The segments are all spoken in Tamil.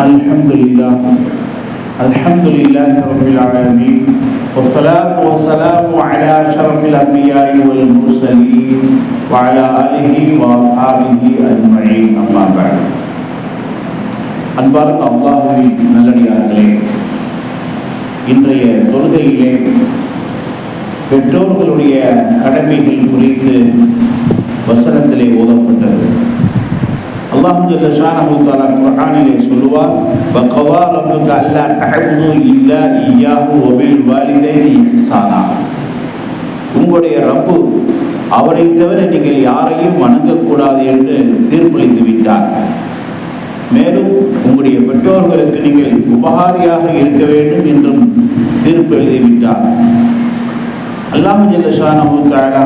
الحمد لله الحمد لله رب العالمين والصلاة والسلام على أشرف الأنبياء والمرسلين وعلى آله وأصحابه أجمعين أما بعد அன்பார்ந்த அல்லாஹுவின் நல்லடியார்களே இன்றைய தொழுகையிலே பெற்றோர்களுடைய கடமைகள் குறித்து வசனத்திலே ஓதப்பட்டது அல்லாஹ் ஜல்ல தஆலா குர்ஆனிலே சொல்லுவார் வகவா ரப்புக அல்லா தஅபுது இல்லா இய்யாஹு வபில் வாலிதைனி இஹ்சானா உங்களுடைய ரப்பு அவரை தவிர நீங்கள் யாரையும் வணங்கக்கூடாது என்று தீர்ப்பளித்து விட்டார். மேலும் உங்களுடைய பெற்றோர்களுக்கு நீங்கள் உபகாரியாக இருக்க வேண்டும் என்றும் தீர்ப்பு எழுதிவிட்டார் அல்லாஹு ஜல்ல ஷானஹு தஆலா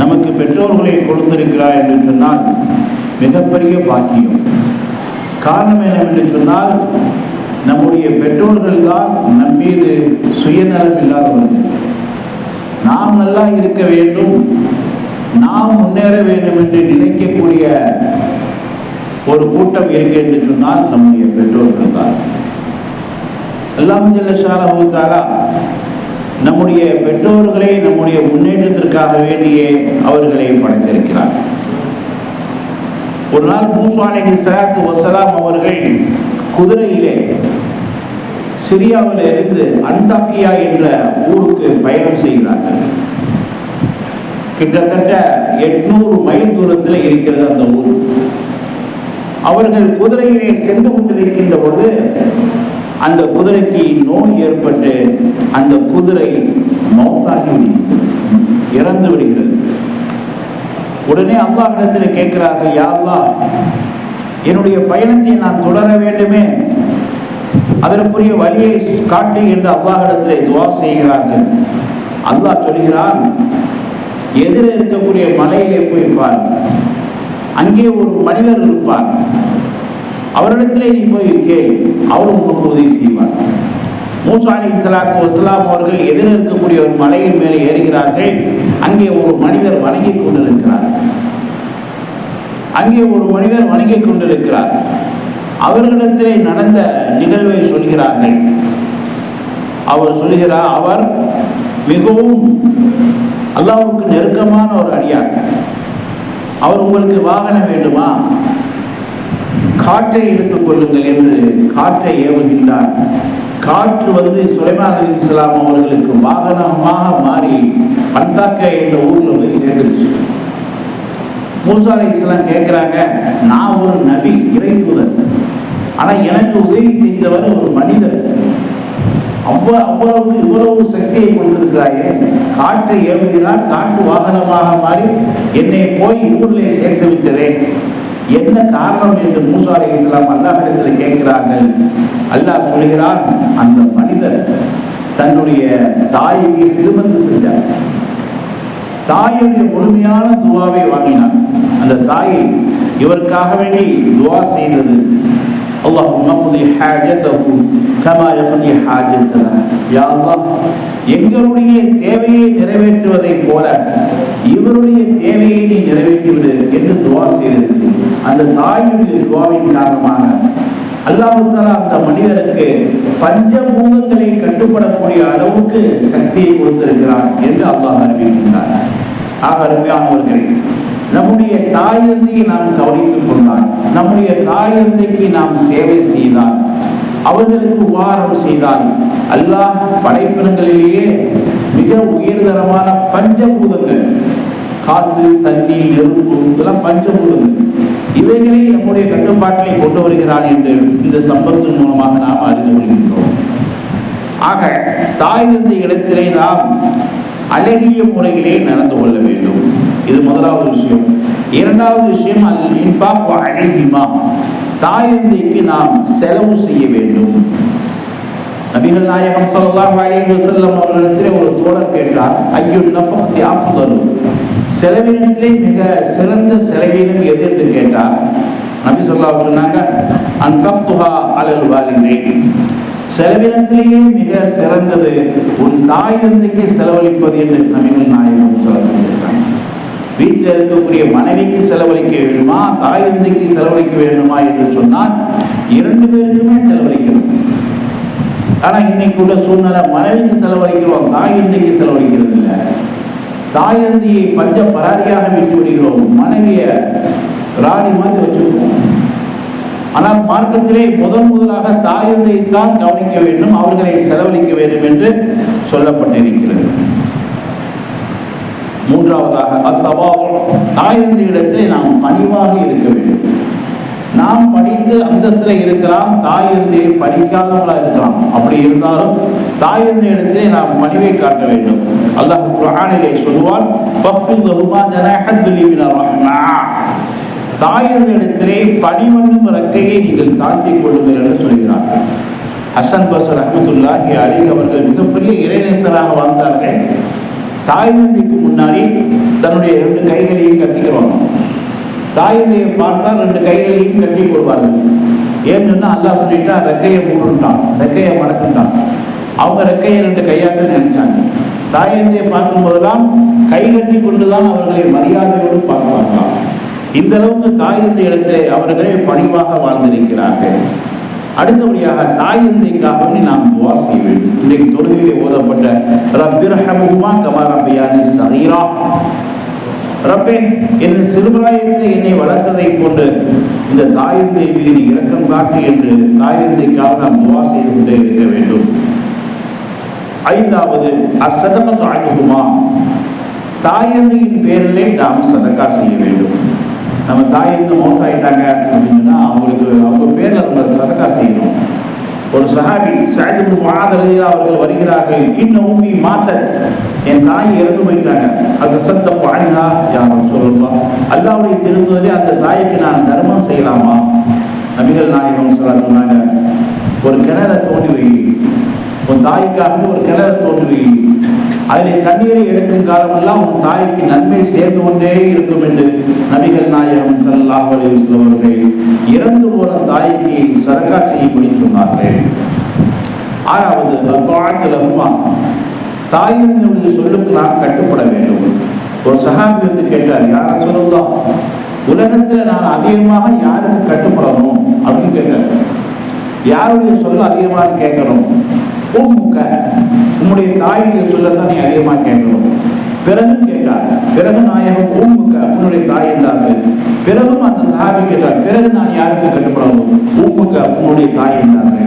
நமக்கு பெற்றோர்களை கொடுத்திருக்கிறார் என்று சொன்னால் மிகப்பெரிய பாக்கியம். காரணம் என்னவென்று சொன்னால் நம்முடைய பெற்றோர்கள் தான் நம் மீது சுயநலம் இல்லாதவர்கள் நாம் நல்லா இருக்க வேண்டும் நாம் முன்னேற வேண்டும் என்று நினைக்கக்கூடிய ஒரு கூட்டம் இருக்கு என்று சொன்னால் நம்முடைய பெற்றோர்கள் தான். எல்லாம் ஜல்லஷாலா நம்முடைய பெற்றோர்களை நம்முடைய முன்னேற்றத்திற்காக வேண்டியே அவர்களை படைத்திருக்கிறார். ஒரு நாள் மூசா அலைஹி ஸலாத்து அவர்கள் குதிரையிலே சிரியாவில் இருந்து அந்தாக்கியா என்ற ஊருக்கு பயணம் செய்கிறார்கள். கிட்டத்தட்ட எட்நூறு மைல் தூரத்தில் இருக்கிறது அந்த ஊர். அவர்கள் குதிரையிலே சென்று கொண்டிருக்கின்ற போது அந்த குதிரைக்கு நோய் ஏற்பட்டு அந்த குதிரை மௌத்தாகி இறந்து விடுகிறது. உடனே அல்லாஹிடத்தில் கேட்கிறார்கள் யா அல்லாஹ் என்னுடைய பயணத்தை நான் தொடர வேண்டுமே. அதற்குரிய வழியை காட்டு என்று அல்லாஹிடத்தில் துவா செய்கிறார்கள் அல்லாஹ் சொல்கிறான் எதிர இருக்கக்கூடிய மலையிலே போய் அங்கே ஒரு மனிதர் இருப்பார். அவரிடத்திலே நீ போய் கேள் அவர் உங்களுக்கு உதவி செய்வார். மூசா அலி இஸ்லாத்து வஸ்லாம் அவர்கள் எதிர இருக்கக்கூடிய ஒரு மலையின் மேலே ஏறுகிறார்கள். அங்கே ஒரு மனிதர் வணங்கிக் கொண்டிருக்கிறார். அங்கே ஒரு மனிதர் வணங்கிக் கொண்டிருக்கிறார். அவர்களிடத்திலே நடந்த நிகழ்வை சொல்கிறார்கள். அவர் சொல்கிறார் அவர் மிகவும் அல்லாவுக்கு நெருக்கமான ஒரு அடியார் அவர் உங்களுக்கு வாகனம் வேண்டுமா? காற்றை எடுத்துக் கொள்ளுங்கள் என்று காற்றை ஏவுகின்றார். காற்று வந்து சுலைமான் அலி இஸ்லாம் அவர்களுக்கு வாகனமாக மாறி பண்டாக்கா என்ற ஊர்ல போய் சேர்ந்துருச்சு. மூசா அலி இஸ்லாம் கேட்கிறாங்க நான் ஒரு நபி இறைந்துதன் தூதர் ஆனா எனக்கு உதவி செய்தவர் ஒரு மனிதர். அவ்வளவு அவ்வளவு இவ்வளவு சக்தியை கொடுத்திருக்கிறாயே. காற்றை ஏவுகிறார் காற்று வாகனமாக மாறி என்னை போய் ஊரிலே சேர்த்து விட்டதே. என்ன காரணம் என்று மூசா அலி இஸ்லாம் அல்லாஹிடத்தில் கேட்கிறார்கள்? அல்லாஹ் சொல்கிறான் அந்த மனிதர் தன்னுடைய தாயை திருமந்து செஞ்சார். தாயுடைய முழுமையான துவாவை வாங்கினார். அந்த தாயை இவருக்காக வேண்டி துவா செய்தது அல்லாஹும் நம்முடைய ஹாஜத்தகும் கமா எப்படி யா அல்லாஹ் எங்களுடைய தேவையை நிறைவேற்றுவதை போல இவருடைய தேவையை நீ நிறைவேற்றிவிடு என்று துவா செய்திருக்கு அந்த தாயுடைய துவாவின் காரணமாக. அல்லாஹால அந்த மனிதருக்கு பஞ்சபூதங்களை கட்டுப்படக்கூடிய அளவுக்கு சக்தியை கொடுத்திருக்கிறார் என்று அல்லாஹ் அறிவிக்கின்றார் ஆக அருமையானவர்களே நம்முடைய தாயந்தையை நாம் கவனித்துக் கொண்டால் நம்முடைய தாயந்தைக்கு நாம் சேவை செய்தால் அவர்களுக்கு உபகாரம் செய்தால் அல்லாஹ் படைப்பினங்களிலேயே மிக உயர்தரமான பஞ்சபூதங்கள் காத்து தண்ணி நெருப்பு இதெல்லாம் பஞ்சபூதங்கள் இவைகளை நம்முடைய கட்டுப்பாட்டிலே கொண்டு வருகிறான் என்று இந்த சம்பவத்தின் மூலமாக நாம் அறிந்து கொள்கின்றோம். ஆக தாய் இருந்த இடத்திலே நாம் அழகிய முறையிலே நடந்து கொள்ள வேண்டும். இது முதலாவது விஷயம். இரண்டாவது விஷயம் அல் இன்ஃபாக் அழகிமா. தாயந்தைக்கு நாம் செலவு செய்ய வேண்டும். நபிகள் நாயகம் சொல்லலாம் அலைஹி வஸல்லம் அவர்களிடத்திலே ஒரு தோழர் கேட்டார் ஐயோ நஃபக்தி அஃதல்? செலவினத்திலே மிக சிறந்த செலவினம் எது என்று கேட்டார். நபி சொல்லா சொன்னாங்க அன்ஃபக்துஹா அலல் வாலிதைன். செலவினத்திலேயே மிக சிறந்தது தாய் தந்தைக்கு செலவழிப்பது என்று நபிகள் நாயகம் சொல்லியிருக்காங்க வீட்டில் இருக்கக்கூடிய மனைவிக்கு செலவழிக்க வேண்டுமா? தாய் தந்தைக்கு செலவழிக்க வேண்டுமா என்று சொன்னால் இரண்டு பேருக்குமே செலவழிக்கணும். ஆனா இன்னைக்கு உள்ள சூழ்நிலை மனைவிக்கு செலவழிக்கிறோம் தாய் தந்தைக்கு செலவழிக்கிறது இல்லை. தாய் தந்தையை பஞ்ச பராரியாக விட்டு விடுகிறோம். மனைவியை ராணி மாதிரி வச்சுருக்கோம் ஆனால் மார்க்கத்திலே முதன் முதலாக தாய் தான் கவனிக்க வேண்டும் அவர்களை செலவழிக்க வேண்டும் என்று சொல்லப்பட்டிருக்கிறது. மூன்றாவதாக அத்தவாவும் தாய் தந்தை இடத்திலே நாம் பணிவாக இருக்க வேண்டும். நாம் படித்து அந்தஸ்துல இருக்கலாம் தாய் படிக்காதவங்களா இருக்கலாம். அப்படி இருந்தாலும் தாயிருந்த தந்தை இடத்திலே நாம் பணிவை காட்ட வேண்டும். அல்லாஹ் குரானிலே சொல்வான் "ஃபஃபிதுஹுமா இடத்திலே பணிவண்ணும் ரெக்கையை நீங்கள் தாழ்த்தி கொள்ளுங்கள் என்று சொல்கிறார்கள். ஹசன் பசர் ரஹமத்துல்லாஹி அலி அவர்கள் மிகப்பெரிய இறைநேசராக வாழ்ந்தார்கள். தாய் தந்தைக்கு முன்னாடி தன்னுடைய ரெண்டு கைகளையும் கத்திக்கிறோம் தாயிலையை பார்த்தால் ரெண்டு கைகளையும் கட்டி போடுவார்கள் ஏன்னு அல்லாஹ் சொல்லிட்டா ரெக்கையை மூடுட்டான் ரெக்கையை மடக்கிட்டான் அவங்க ரெக்கையை ரெண்டு கையாக்க நினைச்சாங்க. தாயந்தையை பார்க்கும் போதெல்லாம் கை கட்டி கொண்டுதான் அவர்களை மரியாதையோடு பார்ப்பார்களாம். இந்த அளவுக்கு தாயந்தை எடுத்து அவர்களே பணிவாக வாழ்ந்திருக்கிறார்கள். அடுத்தபடியாக தாய் தந்தைக்காக நாம் துவா செய்ய வேண்டும். இன்றைக்கு தொழுகையிலே ஓதப்பட்ட ரப்பிரஹமுமா கமாரபியானி சரீரா ரப்பே என் சிறுபிராயத்தில் என்னை வளர்த்ததை கொண்டு இந்த தாயந்தை மீது நீ இரக்கம் காட்டு என்று தாயந்தைக்காக நாம் துவா செய்து கொண்டே இருக்க வேண்டும். ஐந்தாவது அசதமத்து அணுகுமா தாயந்தையின் பேரிலே நாம் சதக்கா செய்ய வேண்டும். நம்ம தாயந்து மோசாயிட்டாங்க அப்படின்னா அவங்களுக்கு அவங்க பேர்ல நம்ம சதக்கா செய்யணும். ஒரு சஹாபி சாயிது மாதரையா அவர்கள் வருகிறார்கள் இன்னும் உம்மி மாத்த என் தாய் இறந்து போயிட்டாங்க. அந்த சத்த பாடினா யாரும் சொல்லலாம் அல்லாவுடைய திருந்துவதே அந்த தாய்க்கு நான் தர்மம் செய்யலாமா? நபிகள் நாயகம் சொன்னாங்க ஒரு கிணற தோன்றி வை. உன் தாய்க்காக ஒரு கிணற தோன்றி வை. அதில் தண்ணீரை எடுக்கும் காலமெல்லாம் உன் தாய்க்கு நன்மை சேர்ந்து கொண்டே இருக்கும் என்று நபிகள் நாயகம் ஸல்லல்லாஹு அலைஹி அவர்கள் இறந்து போன தாய்க்கு சரக்கா செய்யும்படி சொன்னார்கள். ஆறாவது தாயின் தாயினுடைய சொல்லுக்கு நாம் கட்டுப்பட வேண்டும். ஒரு சகாபி வந்து கேட்டார் யார சொல்லுதான் உலகத்துல நான் அதிகமாக யாருக்கு கட்டுப்படணும்? அப்படின்னு கேட்டார். யாருடைய சொல்ல அதிகமாக கேட்கணும்? உம்முக்க உம்முடைய தாயுடைய சொல்லத்தான் நீ அதிகமாக கேட்கணும். பிறகு கேட்டார். பிறகு நாயகம் உம்முக்க உன்னுடைய தாய் என்றார்கள் பிறகும் அந்த சஹாபி கேட்டார் பிறகு நான் யாருக்கு வேண்டும் உம்முக்க உன்னுடைய தாய் என்றார்கள்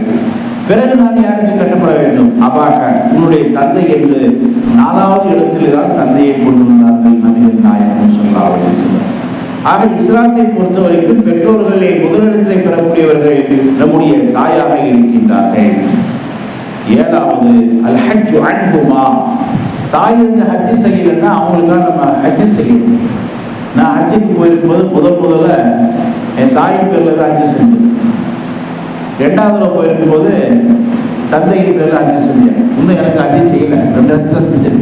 பிறகு நான் யாருக்கு கட்டுப்பட வேண்டும்? அபாக உன்னுடைய தந்தை என்று நாலாவது இடத்தில் தான் தந்தையை கொண்டு வந்தார்கள் நபிகள் நாயகம் சொல்லாவது ஆக இஸ்லாத்தை பொறுத்தவரைக்கும் பெற்றோர்களை முதலிடத்தை பெறக்கூடியவர்கள் நம்முடைய தாயாக இருக்கின்றார்கள். ஏழாவது அல் ஹஜ்ஜு அன்புமா தாய் இருந்து ஹஜ்ஜு செய்யலைன்னா அவங்களுக்காக நம்ம ஹஜ்ஜு செய்யணும். நான் ஹஜ்ஜுக்கு போயிருக்கும்போது முதல் முதல்ல என் தாயின் பேர்ல தான் ஹஜ்ஜு செஞ்சேன். ரெண்டாவதுல போயிருக்கும்போது தந்தையின் பேர்ல ஹஜ்ஜு செஞ்சேன். இன்னும் எனக்கு ஹஜ்ஜு செய்யல. ரெண்டு இடத்துல செஞ்சேன்.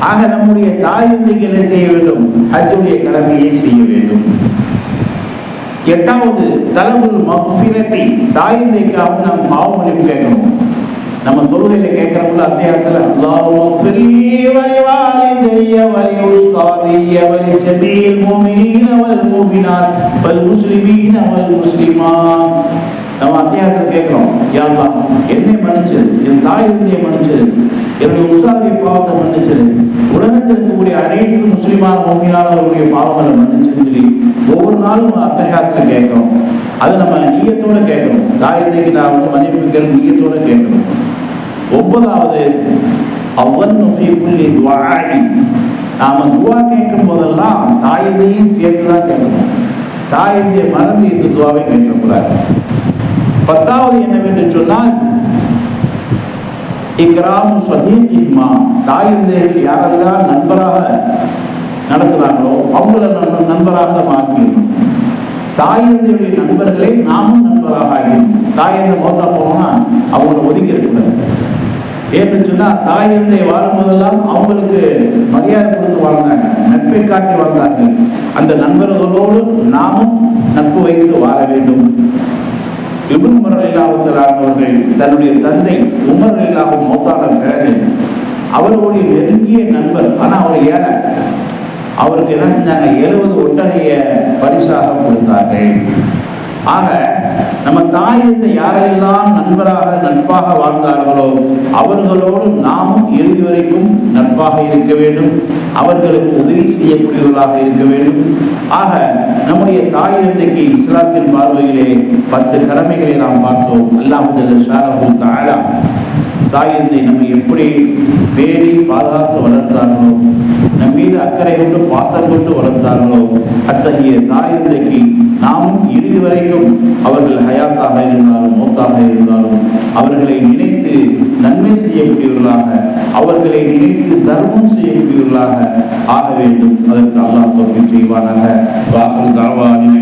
ஆக நம்முடைய தாய் என்ன செய்ய வேண்டும்? ஹஜ்ஜுடைய கடமையை செய்ய வேண்டும். எட்டாவது தலபுல் மஃபிரட்டி தாய் தந்தைக்காக நாம் பாவ மன்னிப்பு கேட்கணும். நம்ம தொழுகையில கேட்கிறோம்ல அத்தியாயத்துல அல்லாஹு மஃபிர்லி வலிவாலிதைய வலி உஸ்தாதிய வலி ஜமீல் முஃமினீன வல் முஃமினாத் வல் முஸ்லிமீன வல் முஸ்லிமாத் நம்ம அத்தியாயத்தில் கேட்கிறோம் யா அல்லாஹ் என்னை மன்னிச்சு என் தாய் தந்தையை மன்னிச்சு என்னுடைய உஸ்தாதிய பாவத்தை மன்னிச்சு உலகத்தில் இருக்கக்கூடிய அனைத்து முஸ்லிமான மோமினானவர்களுடைய பாவங்களை மன்னிச்சுன்னு சொல்லி ஒவ்வொரு நாளும் அத்தகையத்தில் கேட்கிறோம். அது நம்ம நீயத்தோட கேட்கணும். தாய் நான் வந்து மன்னிப்புகள் நீயத்தோட கேட்கணும். ஒன்பதாவது அவன் புள்ளி துவாயி நாம துவா கேட்கும் போதெல்லாம் தாயந்தையும் சேர்த்து தான் கேட்கணும். தாயந்தைய மறந்து இந்த துவாவை கேட்கக்கூடாது. பத்தாவது என்னவென்று சொன்னால் இக்ராமு சதீமா தாயந்தைகள் யாரெல்லாம் நண்பராக நடத்துறாங்களோ அவங்கள நண்பராக மாற்றிடணும் தாயந்தையுடைய நண்பர்களை நாமும் நண்பராக ஆகிடணும் தாயந்த மோத்தா போனோம்னா அவங்கள ஒதுக்கி இருக்கக்கூடாது ஏன்னு சொன்னா தாயந்தை வாழும்போதெல்லாம் அவங்களுக்கு மரியாதை கொடுத்து வாழ்ந்தாங்க நட்பை காட்டி வாழ்ந்தார்கள். அந்த நண்பர்களோடு நாமும் நட்பு வைத்து வாழ வேண்டும். இபுன் உமர் அவர்கள் தன்னுடைய தந்தை உமர் இல்லாமல் மௌத்தான பிறகு அவருடைய நெருங்கிய நண்பர் ஆனா அவர் ஏழை. அவருக்கு என்ன செஞ்சாங்க? எழுபது ஒட்டகைய பரிசாக கொடுத்தார்கள். ஆக நம்ம தாயத்தை யாரெல்லாம் நண்பராக நட்பாக வாழ்ந்தார்களோ அவர்களோடு நாமும் இறுதி வரைக்கும் நட்பாக இருக்க வேண்டும். அவர்களுக்கு உதவி செய்யக்கூடியவர்களாக இருக்க வேண்டும். ஆக நம்முடைய தாயத்தைக்கு இஸ்லாத்தின் பார்வையிலே பத்து கடமைகளை நாம் பார்த்தோம். அல்லாஹ் தாலா தாயத்தை நம்ம எப்படி பேணி பாதுகாத்து வளர்த்தார்களோ நம் மீது அக்கறை கொண்டு பாசம் கொண்டு வளர்த்தார்களோ அத்தகைய தாயத்தைக்கு நாமும் இறுதி வரைக்கும் அவர்கள் ஹயாத்தாக இருந்தாலும் மௌத்தாக இருந்தாலும் அவர்களை நினைத்து நன்மை செய்யக்கூடியவர்களாக அவர்களை நினைத்து தர்மம் செய்யக்கூடியவர்களாக ஆக வேண்டும். அதற்கு அல்லாஹ் தோல்வி செய்வானாக. வாசல் தாவானின்